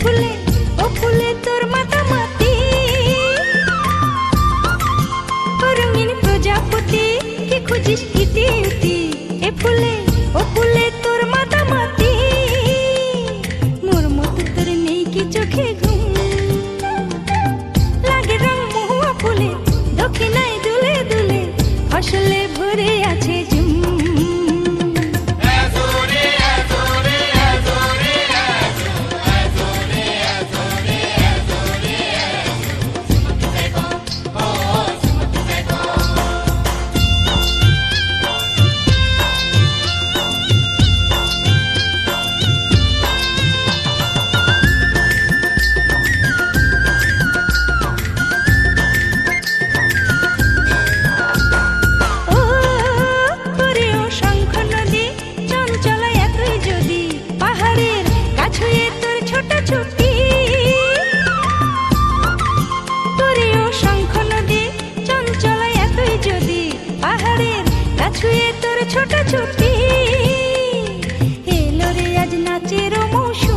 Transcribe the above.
ফুলে, ও ফুলে তোর মাতামাতি। রঙিন প্রজাপতি, কি খুঁজিস ইতি ইতি এ ফুলে, ও ফুলে তোর মাতামাতি। মোর মতো তোর নেই কি চোখে ঘুম? লাগে রং মহুয়া ফুলে, দক্ষিণায় দুলে দুলে, ফসলে ছুটি। এলো রে আজ নাচের মৌসুম।